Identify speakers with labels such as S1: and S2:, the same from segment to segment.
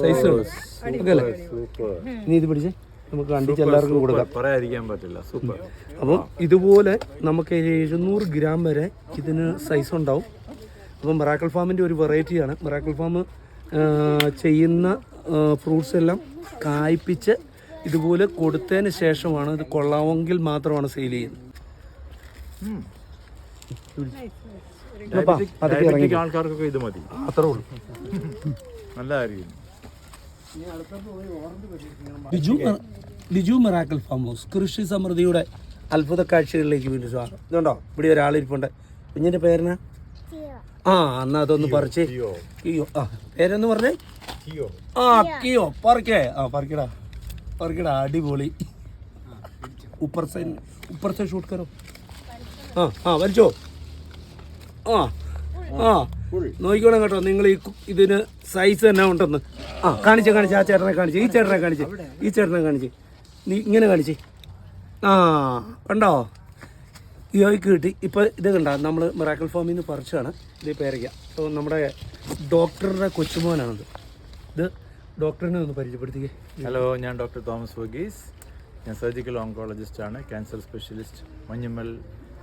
S1: Size നീ ഇത് പിടിച്ചേ നമുക്ക് കണ്ടിച്ച് എല്ലാവർക്കും കൊടുക്കാം.
S2: പറയാതിരിക്കാൻ പറ്റില്ല. സൂപ്പർ
S1: അപ്പം ഇതുപോലെ നമുക്ക് എഴുന്നൂറ് ഗ്രാം വരെ ഇതിന് സൈസ് ഉണ്ടാവും. അപ്പം മെറാക്കൽ ഫാമിന്റെ ഒരു വെറൈറ്റിയാണ് മെറാക്കൽ ഫാം ചെയ്യുന്ന ഫ്രൂട്ട്സ് എല്ലാം കായ്പിച്ച് ഇതുപോലെ കൊടുത്തതിന് ശേഷമാണ് ഇത് കൊള്ളാമെങ്കിൽ മാത്രമാണ് സെയിൽ ചെയ്യുന്നത്.
S2: ഡയബറ്റിക് ആൾക്കാർക്കൊക്കെ ഇത് മതി.
S1: അത്രേ ഉള്ളൂ. ലിജു മെറാക്കൽ ഫാം ഹൗസ് കൃഷി സമൃദ്ധിയുടെ അത്ഭുത കാഴ്ചകളിലേക്ക് വീണ്ടും സ്വാഗതം. ഇതുണ്ടോ? ഇവിടെ ഒരാളിരിപ്പുണ്ട് കുഞ്ഞിന്റെ പേരെന്നാ? ആ എന്നാ അതൊന്ന് പറിച്ചേ. കിയോ. ആ പേരെന്ന് പറഞ്ഞേ? ആ കിയോ. പറിക്കേ. ആ പറിക്കടാ. പറിക്കടാ അടിപൊളി. ഉപ്പർ സൈഡ് ഉപ്പർ സൈഡ് ഷൂട്ട് കറോ ആ ആ വലിച്ചോ. ആ ആ. നോക്കിക്കോണം കേട്ടോ നിങ്ങൾ ഈ ഇതിന് സൈസ് തന്നെ ഉണ്ടെന്ന്. ആ കാണിച്ചേ കാണിച്ചേ ആ ചേട്ടനെ കാണിച്ചേ ഈ ചേട്ടനെ കാണിച്ചേ ഈ ചേട്ടനെ കാണിച്ചേ. നീ ഇങ്ങനെ കാണിച്ചേ. ആ കണ്ടോ? ഇയോയ്ക്ക് കിട്ടി. ഇപ്പോൾ ഇത് കണ്ട നമ്മൾ മിറാക്കൽ ഫാമിൽ നിന്ന് പറിച്ചാണ് ഇത് പേരയ്ക്ക. അപ്പോൾ നമ്മുടെ ഡോക്ടറുടെ കൊച്ചുമോനാണിത്. ഇത് ഡോക്ടറിനെ ഒന്ന് പരിചയപ്പെടുത്തിക്കേ.
S2: ഹലോ ഞാൻ ഡോക്ടർ തോമസ് വർഗീസ്. ഞാൻ സർജിക്കൽ ഓങ്കോളജിസ്റ്റ് ആണ്. Cancer specialist Manjummel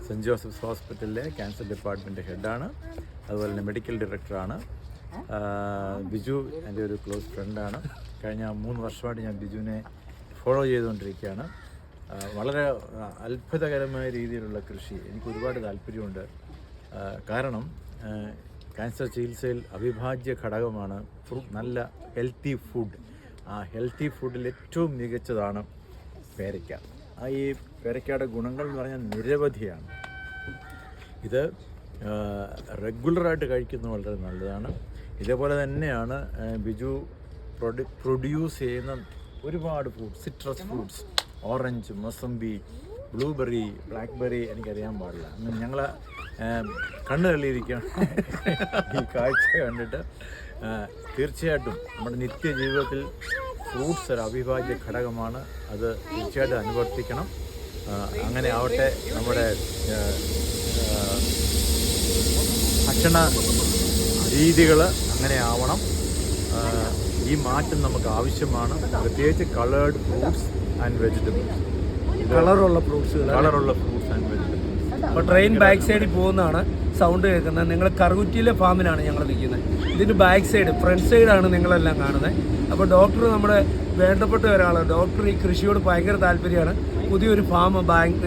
S2: saint Joseph's ഹോസ്പിറ്റലിലെ ക്യാൻസർ ഡിപ്പാർട്ട്മെന്റ് ഹെഡാണ്. അതുപോലെ തന്നെ മെഡിക്കൽ ഡയറക്ടറാണ്. ബിജു എന്റെ ഒരു ക്ലോസ് ഫ്രണ്ടാണ്. കഴിഞ്ഞ മൂന്ന് വർഷമായിട്ട് ഞാൻ ബിജുവിനെ ഫോളോ ചെയ്തുകൊണ്ടിരിക്കുകയാണ്. വളരെ അത്ഭുതകരമായ രീതിയിലുള്ള കൃഷി. എനിക്ക് ഒരുപാട് താല്പര്യമുണ്ട്. കാരണം ക്യാൻസർ ചികിത്സയിൽ അവിഭാജ്യ ഘടകമാണ് നല്ല ഹെൽത്തി ഫുഡ്. ആ ഹെൽത്തി ഫുഡിൽ ഏറ്റവും മികച്ചതാണ് പേരയ്ക്ക. ഈ പേരയ്ക്കയുടെ ഗുണങ്ങൾ എന്ന് പറഞ്ഞാൽ നിരവധിയാണ്. ഇത് റെഗുലറായിട്ട് കഴിക്കുന്നത് വളരെ നല്ലതാണ്. ഇതേപോലെ തന്നെയാണ് ബിജു പ്രൊഡ്യൂ പ്രൊഡ്യൂസ് ചെയ്യുന്ന ഒരുപാട് fruits citrus fruits. Orange mosambi blueberry blackberry എനിക്കറിയാൻ പാടില്ല. ഞങ്ങൾ കണ്ണു തള്ളിയിരിക്കുകയാണ്. ഈ കാഴ്ച കണ്ടിട്ട് തീർച്ചയായിട്ടും നമ്മുടെ നിത്യജീവിതത്തിൽ ഫ്രൂട്ട്സ് ഒരു അവിഭാജ്യ ഘടകമാണ്. അത് തീർച്ചയായിട്ടും അനുവർത്തിക്കണം. അങ്ങനെ ആവട്ടെ നമ്മുടെ ഭക്ഷണ രീതികൾ അങ്ങനെ ആവണം. ഈ മാറ്റം നമുക്ക് ആവശ്യമാണ്. പ്രത്യേകിച്ച് കളേർഡ് ഫ്രൂട്ട്സ് ആൻഡ് വെജിറ്റബിൾസ്
S1: കളറുള്ള ഫ്രൂട്ട്സ്
S2: കളറുള്ള ഫ്രൂട്ട്സ് ആൻഡ് വെജിറ്റബിൾസ്
S1: അപ്പോൾ ട്രെയിൻ ബാക്ക് സൈഡിൽ പോകുന്നതാണ് സൗണ്ട് കേൾക്കുന്നത്. നിങ്ങൾ കറുകുറ്റിയിലെ ഫാമിലാണ് ഞങ്ങൾ നിൽക്കുന്നത്. ഇതിന്റെ ബാക്ക് സൈഡ് ഫ്രണ്ട് സൈഡാണ് നിങ്ങളെല്ലാം കാണുന്നത്. അപ്പോൾ ഡോക്ടർ നമ്മുടെ വേണ്ടപ്പെട്ട ഒരാളാണ് ഡോക്ടർ ഈ കൃഷിയോട് ഭയങ്കര താല്പര്യമാണ്. പുതിയൊരു ഫാം ബാങ്ക്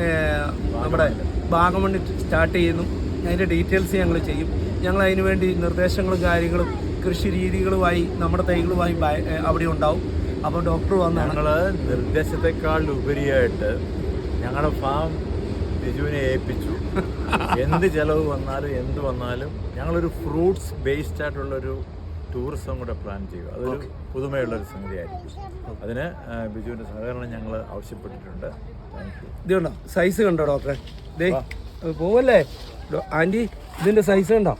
S1: നമ്മുടെ ഭാഗമണ്ണി സ്റ്റാർട്ട് ചെയ്യുന്നു. അതിന്റെ ഡീറ്റെയിൽസ് ഞങ്ങൾ ചെയ്യും. ഞങ്ങൾ അതിനുവേണ്ടി നിർദ്ദേശങ്ങളും കാര്യങ്ങളും കൃഷി രീതികളുമായി നമ്മുടെ തൈകളുമായി അവിടെ ഉണ്ടാവും. അപ്പോൾ ഡോക്ടർ വന്നാണ്.
S2: ഞങ്ങൾ നിർദ്ദേശത്തെക്കാൾ ഉപരിയായിട്ട് ഞങ്ങളുടെ ഫാം ബിജുവിനെ ഏൽപ്പിച്ചു. എന്ത് ചിലവ് വന്നാലും എന്ത് വന്നാലും ഞങ്ങളൊരു ഫ്രൂട്ട്സ് ബേസ്ഡ് ആയിട്ടുള്ളൊരു ടൂറിസം കൂടെ പ്ലാൻ ചെയ്യുക. അതൊരു പുതുമയുള്ളൊരു സംഗതിയായിരിക്കും. അതിന് ബിജുവിന്റെ സഹകരണം ഞങ്ങൾ ആവശ്യപ്പെട്ടിട്ടുണ്ട്. ഇതുണ്ടോ
S1: ഇത് കണ്ടോ? സൈസ് കണ്ടോ ഡോക്ടറെ ദേ പോവല്ലേ? ആന്റി ഇതിന്റെ സൈസ് കണ്ടോ?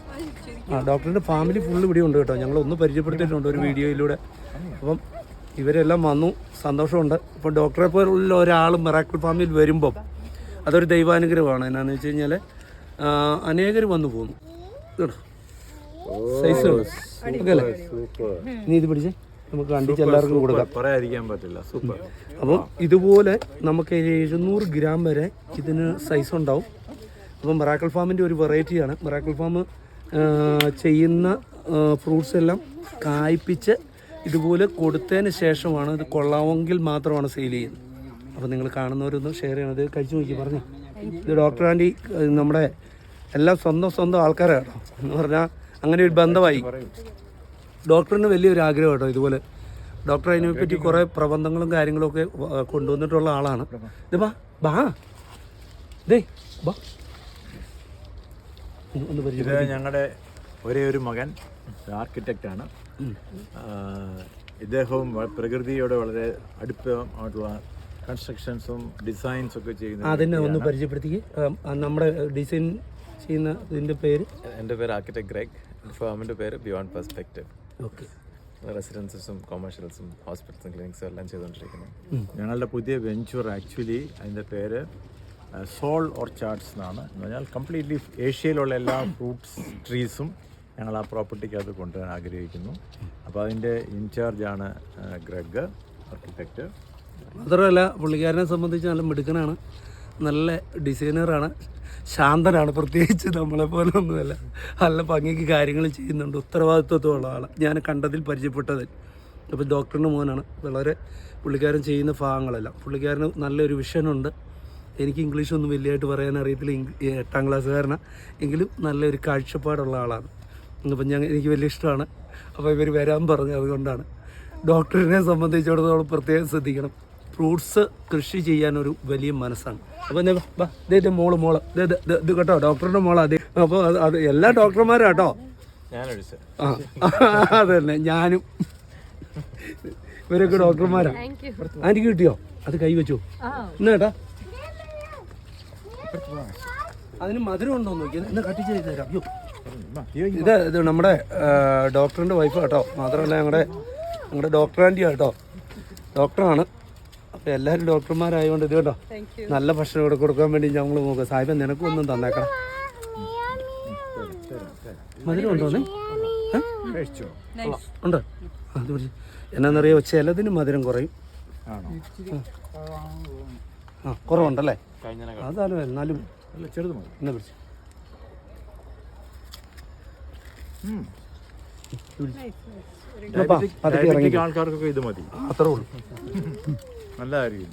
S1: ആ ഡോക്ടറിന്റെ ഫാമിലി ഫുള്ള് ഇവിടെ ഉണ്ട് കേട്ടോ. ഞങ്ങൾ ഒന്ന് പരിചയപ്പെടുത്തിയിട്ടുണ്ട് ഒരു വീഡിയോയിലൂടെ. അപ്പം ഇവരെല്ലാം വന്നു. സന്തോഷമുണ്ട്. ഇപ്പം ഡോക്ടറെ പോലുള്ള ഒരാൾ മെറാക്കിൾ ഫാമിൽ വരുമ്പം അതൊരു ദൈവാനുഗ്രഹമാണ്. എന്നാന്ന് വെച്ച് കഴിഞ്ഞാൽ അനേകർ വന്നു പോകുന്നു കേട്ടോ കണ്ടോ? സൈസ് നീ ഇത് പിടിച്ചേ നമുക്ക് കണ്ടിച്ച് എല്ലാവർക്കും കൊടുക്കാം.
S2: പറ്റില്ല. സൂപ്പർ
S1: അപ്പം ഇതുപോലെ നമുക്ക് എഴുന്നൂറ് ഗ്രാം വരെ ഇതിന് സൈസ് ഉണ്ടാവും. അപ്പം മെറാക്കൽ ഫാമിന്റെ ഒരു വെറൈറ്റിയാണ് മെറാക്കൽ ഫാം ചെയ്യുന്ന ഫ്രൂട്ട്സ് എല്ലാം കായ്പിച്ച് ഇതുപോലെ കൊടുത്തതിന് ശേഷമാണ് ഇത് കൊള്ളാമെങ്കിൽ മാത്രമാണ് സെയിൽ ചെയ്യുന്നത്. അപ്പോൾ നിങ്ങൾ കാണുന്നവരൊന്ന് ഷെയർ ചെയ്യണം. അത് കഴിച്ചു നോക്കി പറഞ്ഞു. ഇത് ഡോക്ടർ ആൻഡി നമ്മുടെ എല്ലാം സ്വന്തം സ്വന്തം ആൾക്കാരാണ് എന്ന് പറഞ്ഞാൽ അങ്ങനെ ഒരു ബന്ധമായി. ഡോക്ടറിന് വലിയൊരു ആഗ്രഹം കേട്ടോ ഇതുപോലെ. ഡോക്ടർ അതിനെപ്പറ്റി കുറേ പ്രബന്ധങ്ങളും കാര്യങ്ങളും ഒക്കെ കൊണ്ടുവന്നിട്ടുള്ള ആളാണ്. ഇത് ബാ ബാ. ദേ ബാ. ഒന്ന്
S2: ഇത് ഞങ്ങളുടെ ഒരേ ഒരു മകൻ ആർക്കിടെക്റ്റാണ് ഇദ്ദേഹവും പ്രകൃതിയോട് വളരെ അടുപ്പമായിട്ടുള്ള കൺസ്ട്രക്ഷൻസും ഡിസൈൻസ് ഒക്കെ ചെയ്യുന്ന
S1: അതിനെ ഒന്ന് പരിചയപ്പെടുത്തി നമ്മുടെ ഡിസൈൻ ചെയ്യുന്ന ഇതിന്റെ പേര്?
S3: എന്റെ പേര് ആർക്കിടെക്ട് ഗ്രേഗ് ഫാമിന്റെ പേര് ബിയോണ്ട് പെർസ്പെക്റ്റീവ്
S1: ഓക്കെ.
S3: റെസിഡൻസസും കൊമേഴ്ഷ്യൽസും ഹോസ്പിറ്റൽസും ക്ലിനിക്സും എല്ലാം ചെയ്തുകൊണ്ടിരിക്കുന്നത്
S2: ഞങ്ങളുടെ പുതിയ വെഞ്ചർ ആക്ച്വലി അതിന്റെ പേര് സോൾ ഓർച്ചാർഡ്സ് എന്നാണ്. എന്ന് പറഞ്ഞാൽ കംപ്ലീറ്റ്ലി ഏഷ്യയിലുള്ള എല്ലാ ഫ്രൂട്ട്സ് ട്രീസും ഞങ്ങൾ ആ പ്രോപ്പർട്ടിക്ക് അത് കൊണ്ടുവരാൻ ആഗ്രഹിക്കുന്നു. അപ്പോൾ അതിന്റെ ഇൻചാർജാണ് ഗ്രഗ് ആർക്കിടെക്റ്റ്
S1: മാത്രമല്ല പുള്ളിക്കാരനെ സംബന്ധിച്ച് നല്ല മിടുക്കനാണ്. നല്ല ഡിസൈനറാണ് ശാന്തനാണ്. പ്രത്യേകിച്ച് നമ്മളെ പോലെ ഒന്നുമല്ല. നല്ല ഭംഗിക്ക് കാര്യങ്ങൾ ചെയ്യുന്നുണ്ട്. ഉത്തരവാദിത്വത്തോളം ആളാണ് ഞാൻ കണ്ടതിൽ പരിചയപ്പെട്ടതിൽ അപ്പോൾ ഡോക്ടറിന്റെ മോനാണ്. വളരെ പുള്ളിക്കാരൻ ചെയ്യുന്ന ഭാഗങ്ങളെല്ലാം. പുള്ളിക്കാരന് നല്ലൊരു വിഷനുണ്ട് എനിക്ക് ഇംഗ്ലീഷ് ഒന്നും വലിയതായിട്ട് പറയാൻ അറിയത്തില്ല. എട്ടാം ക്ലാസ്സുകാരനാണ് എങ്കിലും നല്ലൊരു കാഴ്ചപ്പാടുള്ള ആളാണ്. അപ്പം ഞാൻ എനിക്ക് വലിയ ഇഷ്ടമാണ്. അപ്പോൾ ഇവർ വരാൻ പറഞ്ഞു അതുകൊണ്ടാണ്. ഡോക്ടറിനെ സംബന്ധിച്ചിടത്തോളം പ്രത്യേകം ശ്രദ്ധിക്കണം. ഫ്രൂട്ട്സ് കൃഷി ചെയ്യാൻ ഒരു വലിയ മനസ്സാണ്. അപ്പോൾ എന്താ ഇതേ മോൾ മോൾ ദേ, ദേ, ദേ, ഇത് കേട്ടോ ഡോക്ടറുടെ മോൾ അതെ അപ്പോൾ അത് എല്ലാ ഡോക്ടർമാരും കേട്ടോ ആ അതന്നെ ഞാനും. ഇവരൊക്കെ ഡോക്ടർമാരാ. ആന്റിക്ക് കിട്ടിയോ? അത് കൈ വെച്ചോ. എന്നാ കേട്ടാ. അതിന് മധുരം ഉണ്ടോ നോക്കി എന്നാ കട്ടി ചെയ്ത് തരാം. അയ്യോ. ഇത് ഇത് നമ്മുടെ ഡോക്ടറിന്റെ വൈഫ് കേട്ടോ. മാത്രമല്ല ഞങ്ങളുടെ ഞങ്ങളുടെ ഡോക്ടർ ആന്റി കേട്ടോ. ഡോക്ടറാണ്. അപ്പോൾ എല്ലാവരും ഡോക്ടർമാരായതുകൊണ്ട് ഇത് കേട്ടോ നല്ല ഭക്ഷണം ഇവിടെ കൊടുക്കാൻ വേണ്ടി ഞങ്ങൾ നോക്കുക സാഹിബ് നിനക്കൊന്നും തന്നേക്കണം മധുരം ഉണ്ടോ നീ?
S2: കഴിച്ചോ?
S1: ഉണ്ട്. അത് എന്നാന്നറിയോ ചിലതിന് മധുരം കുറയും.
S2: ആണോ?
S1: ആ കുറവുണ്ടല്ലേ?
S3: കഴിഞ്ഞ
S1: അതാണ് എന്നാലും
S2: ചെറുത്
S1: എന്നാ പിടിച്ച്
S2: ഡയബറ്റിക് ആൾക്കാർക്കൊക്കെ ഇത് മതി.
S1: അത്രേ ഉള്ളൂ.
S2: നല്ലതായിരിക്കും